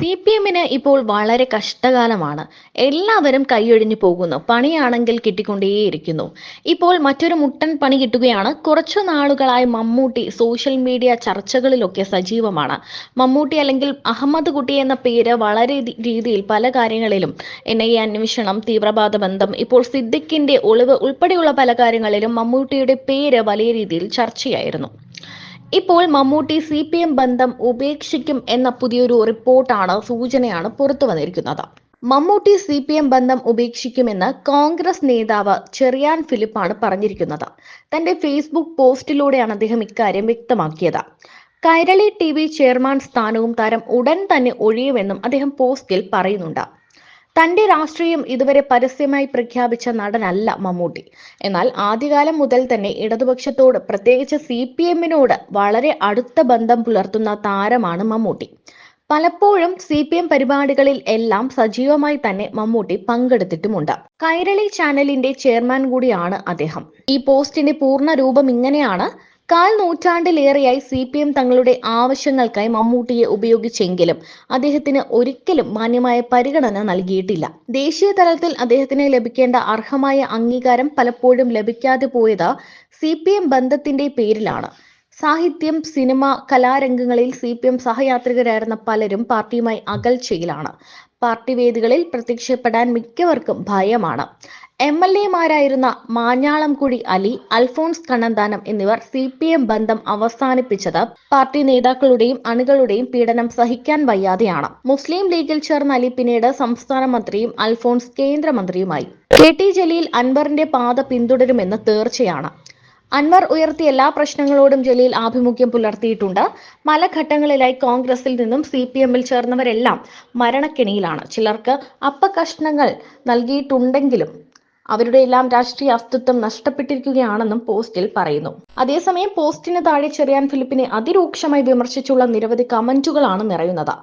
C P എമ്മിന് ഇപ്പോൾ വളരെ കഷ്ടകാലമാണ്. എല്ലാവരും കൈയൊഴിഞ്ഞു പോകുന്നു. പണിയാണെങ്കിൽ കിട്ടിക്കൊണ്ടേയിരിക്കുന്നു. ഇപ്പോൾ മറ്റൊരു മുട്ടൻ പണി കിട്ടുകയാണ്. കുറച്ചു നാളുകളായി മമ്മൂട്ടി സോഷ്യൽ മീഡിയ ചർച്ചകളിലൊക്കെ സജീവമാണ്. മമ്മൂട്ടി അല്ലെങ്കിൽ അഹമ്മദ് കുട്ടി എന്ന പേര് വളരെ രീതിയിൽ പല കാര്യങ്ങളിലും എൻ ഐ അന്വേഷണം തീവ്രവാദ ബന്ധം ഇപ്പോൾ സിദ്ദിഖിന്റെ ഒളിവ് ഉൾപ്പെടെയുള്ള പല കാര്യങ്ങളിലും മമ്മൂട്ടിയുടെ പേര് വലിയ രീതിയിൽ ചർച്ചയായിരുന്നു. ഇപ്പോൾ മമ്മൂട്ടി സി പി എം ബന്ധം ഉപേക്ഷിക്കും എന്ന പുതിയൊരു റിപ്പോർട്ടാണ് സൂചനയാണ് പുറത്തു വന്നിരിക്കുന്നത്. മമ്മൂട്ടി സി പി എം ബന്ധം ഉപേക്ഷിക്കുമെന്ന് കോൺഗ്രസ് നേതാവ് ചെറിയാൻ ഫിലിപ്പാണ് പറഞ്ഞിരിക്കുന്നത്. തന്റെ ഫേസ്ബുക്ക് പോസ്റ്റിലൂടെയാണ് അദ്ദേഹം ഇക്കാര്യം വ്യക്തമാക്കിയത്. കൈരളി ടി വി ചെയർമാൻ സ്ഥാനവും താരം ഉടൻ തന്നെ ഒഴിയുമെന്നും അദ്ദേഹം പോസ്റ്റിൽ പറയുന്നുണ്ട്. തന്റെ രാഷ്ട്രീയം ഇതുവരെ പരസ്യമായി പ്രഖ്യാപിച്ച നടനല്ല മമ്മൂട്ടി. എന്നാൽ ആദ്യകാലം മുതൽ തന്നെ ഇടതുപക്ഷത്തോട് പ്രത്യേകിച്ച് സി പി എമ്മിനോട് വളരെ അടുത്ത ബന്ധം പുലർത്തുന്ന താരമാണ് മമ്മൂട്ടി. പലപ്പോഴും സി പി എം പരിപാടികളിൽ എല്ലാം സജീവമായി തന്നെ മമ്മൂട്ടി പങ്കെടുത്തിട്ടുമുണ്ട്. കൈരളി ചാനലിന്റെ ചെയർമാൻ കൂടിയാണ് അദ്ദേഹം. ഈ പോസ്റ്റിന്റെ പൂർണ രൂപം ഇങ്ങനെയാണ്. കാൽ നൂറ്റാണ്ടിലേറെയായി സി പി എം തങ്ങളുടെ ആവശ്യങ്ങൾക്കായി മമ്മൂട്ടിയെ ഉപയോഗിച്ചെങ്കിലും അദ്ദേഹത്തിന് ഒരിക്കലും മാന്യമായ പരിഗണന നൽകിയിട്ടില്ല. ദേശീയ തലത്തിൽ അദ്ദേഹത്തിന് ലഭിക്കേണ്ട അർഹമായ അംഗീകാരം പലപ്പോഴും ലഭിക്കാതെ പോയത് സി ബന്ധത്തിന്റെ പേരിലാണ്. സാഹിത്യം സിനിമ കലാരംഗങ്ങളിൽ സി പി എം സഹയാത്രികരായിരുന്ന പലരും പാർട്ടിയുമായി അകൽച്ചയിലാണ്. പാർട്ടി വേദികളിൽ പ്രത്യക്ഷപ്പെടാൻ മിക്കവർക്കും ഭയമാണ്. എം എൽ എമാരായിരുന്ന മാഞ്ഞാളംകുടി അലി അൽഫോൺസ് കണ്ണന്താനം എന്നിവർ സി പി എം ബന്ധം അവസാനിപ്പിച്ചത് പാർട്ടി നേതാക്കളുടെയും അണികളുടെയും പീഡനം സഹിക്കാൻ വയ്യാതെയാണ്. മുസ്ലിം ലീഗിൽ ചേർന്ന അലി പിന്നീട് സംസ്ഥാന മന്ത്രിയും അൽഫോൺസ് കേന്ദ്രമന്ത്രിയുമായി. കെ ടി ജലീൽ അൻവറിന്റെ പാത പിന്തുടരുമെന്ന് തീർച്ചയാണ്. അൻവർ ഉയർത്തിയ എല്ലാ പ്രശ്നങ്ങളോടും ജലീൽ ആഭിമുഖ്യം പുലർത്തിയിട്ടുണ്ട്. പല ഘട്ടങ്ങളിലായി കോൺഗ്രസിൽ നിന്നും സി പി എമ്മിൽ ചേർന്നവരെല്ലാം മരണക്കെണിയിലാണ്. ചിലർക്ക് അപ്പകഷ്ണങ്ങൾ നൽകിയിട്ടുണ്ടെങ്കിലും അവരുടെ എല്ലാം രാഷ്ട്രീയ അസ്തിത്വം നഷ്ടപ്പെട്ടിരിക്കുകയാണെന്നും പോസ്റ്റിൽ പറയുന്നു. അതേസമയം പോസ്റ്റിന് താഴെ ചെറിയാൻ ഫിലിപ്പിനെ അതിരൂക്ഷമായി വിമർശിച്ചുള്ള നിരവധി കമന്റുകളാണ് നിറയുന്നത്.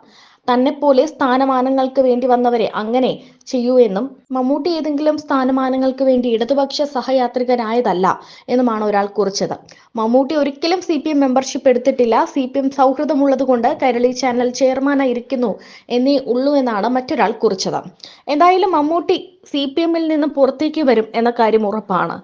തന്നെപ്പോലെ സ്ഥാനമാനങ്ങൾക്ക് വേണ്ടി വന്നവരെ അങ്ങനെ ചെയ്യൂ എന്നും മമ്മൂട്ടി ഏതെങ്കിലും സ്ഥാനമാനങ്ങൾക്ക് വേണ്ടി ഇടതുപക്ഷ സഹയാത്രികനായതല്ല എന്നുമാണ് ഒരാൾ കുറിച്ചത്. മമ്മൂട്ടി ഒരിക്കലും സി പി എം മെമ്പർഷിപ്പ് എടുത്തിട്ടില്ല. സി പി എം സൗഹൃദമുള്ളത് കൊണ്ട് കൈരളി ചാനൽ ചെയർമാനായിരിക്കുന്നു എന്നേ ഉള്ളൂ എന്നാണ് മറ്റൊരാൾ കുറിച്ചത്. എന്തായാലും മമ്മൂട്ടി സി പി എമ്മിൽ നിന്ന് പുറത്തേക്ക് വരും എന്ന കാര്യം ഉറപ്പാണ്.